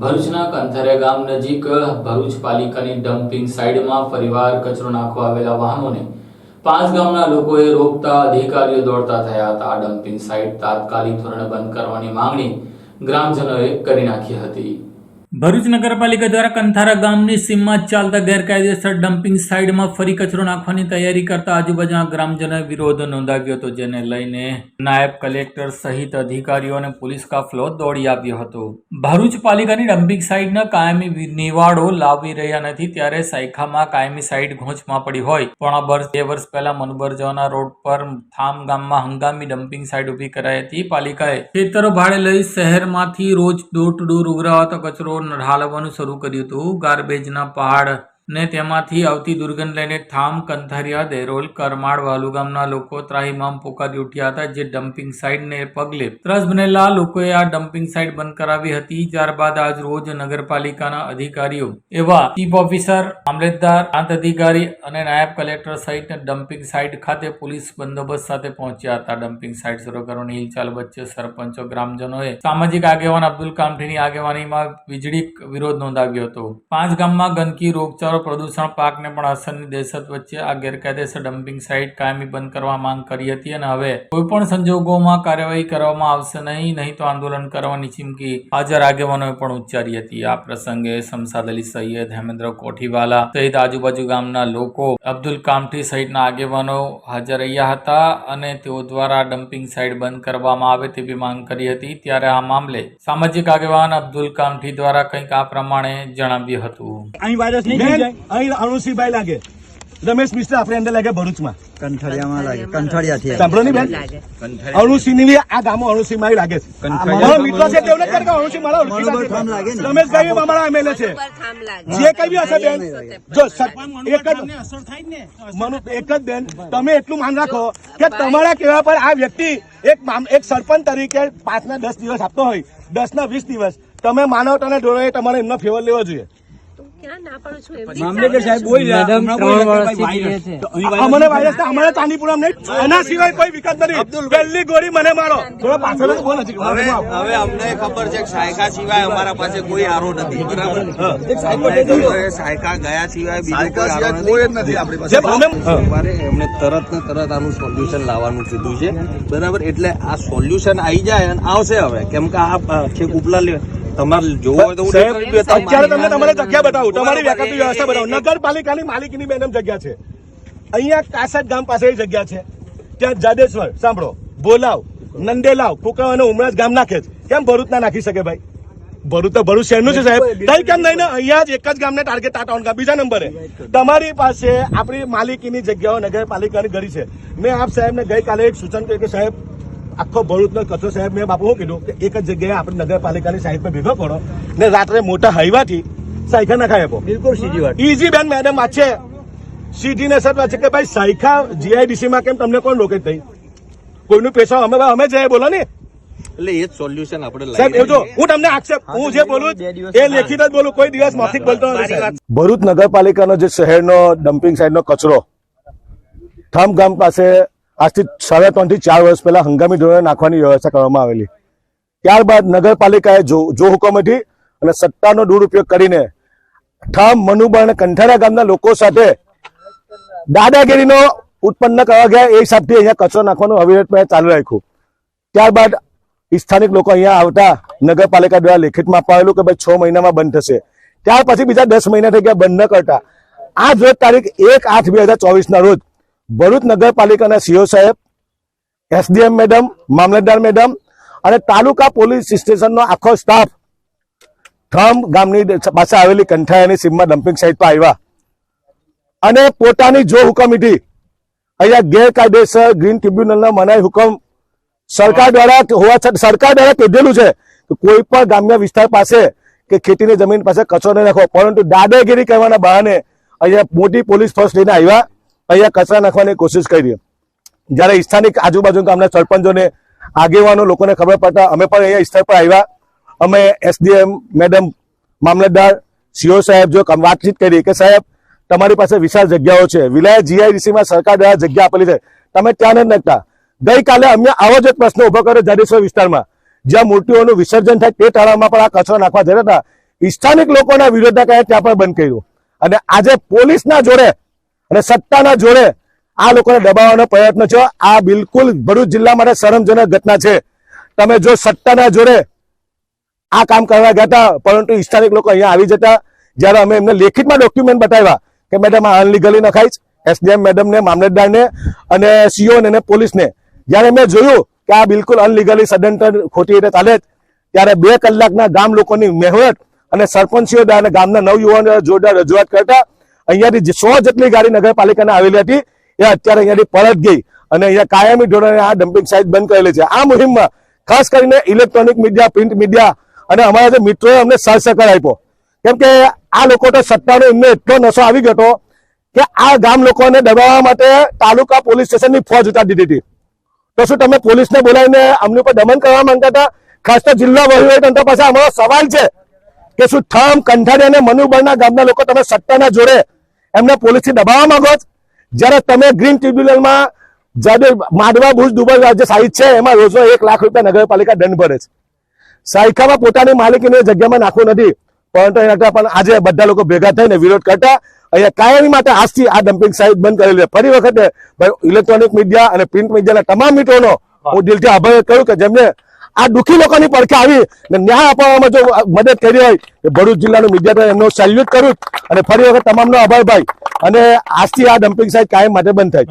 ભરૂચના કંથરિયા ગામ નજીક ભરૂચ પાલિકાની ડમ્પિંગ સાઇડમાં ફરીવાર કચરો નાખવા આવેલા વાહનોને પાંચ ગામના લોકોએ રોકતા અધિકારીઓ દોડતા થયા હતા. આ ડમ્પિંગ સાઇટ તાત્કાલિક ધોરણે બંધ કરવાની માંગણી ગ્રામજનોએ કરી નાખી હતી. ભરૂચ નગરપાલિકા દ્વારા કંથારા ગામની સીમમાં ચાલતા ગેરકાયદેસર ડમ્પિંગ સાઇડમાં ફરી કચરો નાખવાની તૈયારી કરતા આજુબાજુના ગ્રામજનોએ વિરોધ નોંધાવ્યો હતો, જેને લઈને નાયબ કલેક્ટર સહિત અધિકારીઓ અને પોલીસ કાફલો દોડી આવ્યો હતો. ભરૂચ પાલિકાની ડમ્પિંગ સાઇડના કાયમી નિવાડો લાવી રહ્યા નથી, ત્યારે સાયખામાં કાયમી સાઇડ ઘોંચમાં પડી હોય. પણ વર્ષ, બે વર્ષ પહેલા મનુબર જવાના રોડ પર થામ ગામમાં હંગામી ડમ્પિંગ સાઇડ ઊભી કરાઈ હતી. પાલિકાએ ખેતરો ભાડે લઈ શહેરમાંથી રોજ ડોર ટુ ડોર ઉઘરાવાતો કચરો ઢાલવવાનું શરૂ કર્યું હતું. ગાર્બેજના પહાડ ને તેમાંથી આવતી દુર્ગંધ લઈને થામ કંથારિયા દેરોલ કરમાળ વાલુ ગામના લોકો ત્રાહિમામ પોકારી ઉઠ્યા હતા જે ડમ્પિંગ સાઇટને પગલે ત્રસ બનેલા લોકોએ આ ડમ્પિંગ સાઇટ બંધ કરાવી હતી. ત્યારબાદ આજ રોજ નગરપાલિકાના અધિકારીઓ એવા ચીફ ઓફિસર, મામલતદાર પ્રાંત અધિકારી અને નાયબ કલેક્ટર સહિત ડમ્પિંગ સાઇટ ખાતે પોલીસ બંદોબસ્ત સાથે પહોંચ્યા હતા. ડમ્પિંગ સાઇટ શરૂ કરવાની હિલચાલ વચ્ચે સરપંચો, ગ્રામજનોએ સામાજિક આગેવાન અબ્દુલ કામઠીની આગેવાનીમાં વીજળી વિરોધ નોંધાવ્યો હતો. પાંચ ગામમાં ગંદકી, રોગચાળો પ્રદૂષણ પાકને પણ અસરની દહેશત વચ્ચે આ ગેરકાયદેસર ડમ્પિંગ સાઇટ કાયમી બંધ કરવા માંગ કરી હતી અને હવે કોઈપણ સંજોગોમાં કાર્યવાહી કરવામાં આવશે નહીં નહીં તો આંદોલન કરવાની ચીમકી હાજર આગેવાનોએ પણ ઉચ્ચારી હતી. આ પ્રસંગે શમસાદ અલી સૈયદ હેમેન્દ્ર કોઠીવાલા સહિત આજુબાજુ ગામના લોકો અબ્દુલ કામઠી સહિતના આગેવાનો હાજર રહ્યા હતા અને તેઓ દ્વારા ડમ્પિંગ સાઇટ બંધ કરવામાં આવે તેવી માંગ કરી હતી. ત્યારે આ મામલે સામાજિક આગેવાન અબ્દુલ કામઠી દ્વારા કંઈક આ પ્રમાણે જણાવ્યું હતું. અહીં વાયરસ નહીં જાય અહીં અણુસિંહભાઈ લાગે. રમેશ મિશ્રા આપણે અંદર લાગે ભરૂચમાં. કંઠાળિયામાં લાગે. કંઠાળિયાથી સાંભળો નહીં બેન? અણુસિંહ આ ગામો અણુસિંહમાં લાગે છે. મારો મિત્ર છે તેમને કે અણુસિંહ મારા લાગે રમેશભાઈ અમારા એમએલએ છે. જે કઈ બી હશે બેન જો એક જ મનુ એક જ બેન તમે એટલું માન રાખો કે તમારા કહેવા પર આ વ્યક્તિ એક એક સરપંચ તરીકે પાંચ ના દસ દિવસ આપતો હોય. દસ ના વીસ દિવસ. તમે માનવતા અને ડોળે તમારે એમનો ફેવર લેવો જોઈએ. હવે હવે અમને ખબર છે સાયકા સિવાય અમારા પાસે કોઈ આરો નથી બરાબર? સાયકા ગયા સિવાય બીજો કોઈ નથી. એમને તરત ને તરત આનું સોલ્યુશન લાવવાનું કીધું છે. બરાબર? એટલે આ સોલ્યુશન આવી જાય અને આવશે હવે. કેમ કે આ છેક ઉપલા લે- તમારે જોવું હોય તો અત્યારે તમને તમારે જગ્યા બતાવું. તમારી વૈકલ્પિક વ્યવસ્થા બતાવું નગરપાલિકાની માલિકીની બેન જગ્યા છે. અહીંયા કાસટ ગામ પાસે જગ્યા છે. ત્યાં જાડેશ્વર સાંભળો. બોલાવ નંદેલાવ કુકરાવ અને ઉમરાજ ગામ નાખે છે. કેમ ભરૂચ ના નાખી શકે ભાઈ? ભરૂચ તો ભરૂચ શહેરનું છે સાહેબ. તઈ કેમ નહીં ને? અહીંયા જ એક જ ગામને ટાર્ગેટ આ ટાઉન બીજા નંબરે. તમારી પાસે આપણી માલિકીની જગ્યાઓ નગરપાલિકાની ઘડી છે. મેં આપ સાહેબને ગઈકાલે એક સૂચન કર્યું કે સાહેબ આખો ભરૂચનો કચરો સાહેબ મેં બાપુ શું કીધું કે એક જ જગ્યાએ આપણે નગરપાલિકાની સાઈડ પર ભેગો કરો ને રાત્રે મોટા હાઈવાથી સાયખા નખાય આપો. બિલકુલ સીધી વાત. ઈઝી બેન મેડમ વાત છે. સીધી ને વાત છે કે ભાઈ સાયખા જીઆઈડીસી માં કેમ તમને કોણ રોકે થઈ કોઈનું પેશા અમે અમે જઈએ બોલો ને. એટલે એ જ સોલ્યુશન આપણે સાહેબ એવું જો હું તમને આક્ષેપ હું જે બોલું એ લેખિત જ બોલું કોઈ દિવસ માફિક બોલતો નથી. ભરૂચ નગરપાલિકાનો જે શહેરનો ડમ્પિંગ સાઇડનો કચરો થામ ગામ પાસે આજથી સાડા ત્રણથી ચાર વર્ષ પહેલા હંગામી ધોરણે નાખવાની વ્યવસ્થા કરવામાં આવેલી. ત્યારબાદ નગરપાલિકાએ જો જો હુકમથી અને સત્તાનો દુરુપયોગ કરીને ઠામ મનુબા અને કંઠારા ગામના લોકો સાથે દાદાગીરીનો ઉત્પન્ન કરવા ગયા, એ હિસાબથી અહીંયા કચરો નાખવાનું મેં ચાલુ રાખ્યું. ત્યારબાદ સ્થાનિક લોકો અહીંયા આવતા નગરપાલિકા દ્વારા લેખિતમાં અપાવેલું કે ભાઈ છ મહિનામાં બંધ થશે. ત્યાર પછી બીજા દસ મહિના થઈ ગયા બંધ ન કરતા. આજ રોજ તારીખ એક આઠ બે હજાર ચોવીસના રોજ ભરૂચ નગરપાલિકાના સીઓ સાહેબ, એસડીએમ મેડમ, મામલતદાર મેડમ અને તાલુકા પોલીસ સ્ટેશનનો આખો સ્ટાફ થમ ગામની પાસે આવેલી કંઠાયાની સીમમાં ડમ્પિંગ સાઇટ પર આવ્યા. અને પોતાની જો હુકમીથી અહીંયા ગેરકાયદેસર ગ્રીન ટ્રિબ્યુનલના મનાઈ હુકમ સરકાર દ્વારા હોવા છતાં, સરકાર દ્વારા કીધેલું છે કે કોઈ પણ ગ્રામ્ય વિસ્તાર પાસે કે ખેતીની જમીન પાસે કચરો નહીં નાખો પરંતુ દાદાગીરી કહેવાના બહાને અહીંયા મોટી પોલીસ ફોર્સ લઈને આવ્યા. અહીંયા કચરા નાખવાની કોશિશ કરી. જ્યારે સ્થાનિક આજુબાજુ ગામના સરપંચોને આગેવાનો લોકોને ખબર પડતા અમે પણ અહીંયા સ્થળ પર આવ્યા. અમે એસડીએમ મેડમ, મામલતદાર, સીઓ સાહેબ જો વાતચીત કરી કે સાહેબ, તમારી પાસે વિશાળ જગ્યાઓ છે. વિલાયત જીઆઈડીસીમાં સરકાર દ્વારા જગ્યા આપેલી છે. તમે ત્યાં નથી નાખતા. ગઈકાલે અમે આવો જ એક પ્રશ્ન ઊભો કર્યો જાડેશ્વર વિસ્તારમાં. જ્યાં મૂર્તિઓનું વિસર્જન થાય તે ટાળામાં પણ આ કચરો નાખવા જતા હતા. સ્થાનિક લોકોના વિરોધના ત્યાં પણ બંધ કર્યું. અને આજે પોલીસના જોડે અને સત્તાના જોડે આ લોકોને દબાવવાનો પ્રયત્ન છે. આ બિલકુલ ભરૂચ જિલ્લા માટે શરમજનક ઘટના છે. તમે જો સત્તાના જોડે આ કામ કરવા ગયા હતા, પરંતુ સ્થાનિક લોકો અહીંયા આવી જતા, જ્યારે અમે એમને લેખિતમાં ડોક્યુમેન્ટ બતાવ્યા કે મેડમ આ અનલીગલી નખાઈ એસડીએમ મેડમને મામલતદારને અને સીઓ ને પોલીસને. જ્યારે મેં જોયું કે આ બિલકુલ અનલીગલી સદંતર ખોટી રીતે ચાલે ત્યારે બે કલાકના ગામ લોકોની મહેનત અને સરપંચીઓ અને ગામના નવયુવાનો જોરદાર રજૂઆત કરતા અહીંયાથી સો જેટલી ગાડી નગરપાલિકાને આવેલી હતી, એ અત્યારે અહીંયાથી પરત ગઈ અને અહીંયા કાયમી ધોરણે આ ડમ્પિંગ સાઇટ બંધ કરેલી છે. આ મુહિમમાં ખાસ કરીને ઇલેક્ટ્રોનિક મીડિયા પ્રિન્ટ મીડિયા અને અમારા જે મિત્રોએ અમને સાથ આપ્યો. કેમ કે આ લોકો તો સત્તાનો એમને એટલો નશો આવી ગયો કે આ ગામ લોકોને દબાવવા માટે તાલુકા પોલીસ સ્ટેશનની ફોજ ઉતારી દીધી હતી. તો શું તમે પોલીસને બોલાવીને અમની ઉપર દમન કરવા માંગતા હતા? ખાસ તો જિલ્લા વહીવટતંત્ર પાસે અમારો સવાલ છે કે શું ઠામ, કંઠારી અને મનુબળના ગામના લોકો તમે સત્તાના જોડે એમને પોલીસથી દબાવવા માંગો છો? જ્યારે તમે ગ્રીન ટ્રિબ્યુનલમાં જાદે માંડવા ભુજ દુબઈ જે સાહિત છે એમાં રોજનો એક લાખ રૂપિયા નગરપાલિકા દંડ ભરે છે. સાયકામાં પોતાની માલિકીને જગ્યામાં નાખવું નથી પરંતુ એના પણ આજે બધા લોકો ભેગા થઈને વિરોધ કરતા અહીંયા કાયમી માટે આજથી આ ડમ્પિંગ સાઇટ બંધ કરેલી છે. ફરી વખતે ભાઈ ઇલેક્ટ્રોનિક મીડિયા અને પ્રિન્ટ મીડિયાના તમામ મિત્રોનો હું. દિલથી આભાર કહ્યું કે જેમને આ દુઃખી લોકોની પડખે આવી ને ન્યાય અપાવવામાં જો મદદ કરી હોય, એ ભરૂચ જિલ્લાનું મીડિયા એમનો સેલ્યુટ કરું અને ફરી વખત તમામનો આભાર ભાઈ. અને આજથી આ ડમ્પિંગ સાઇટ કાયમ માટે બંધ થાય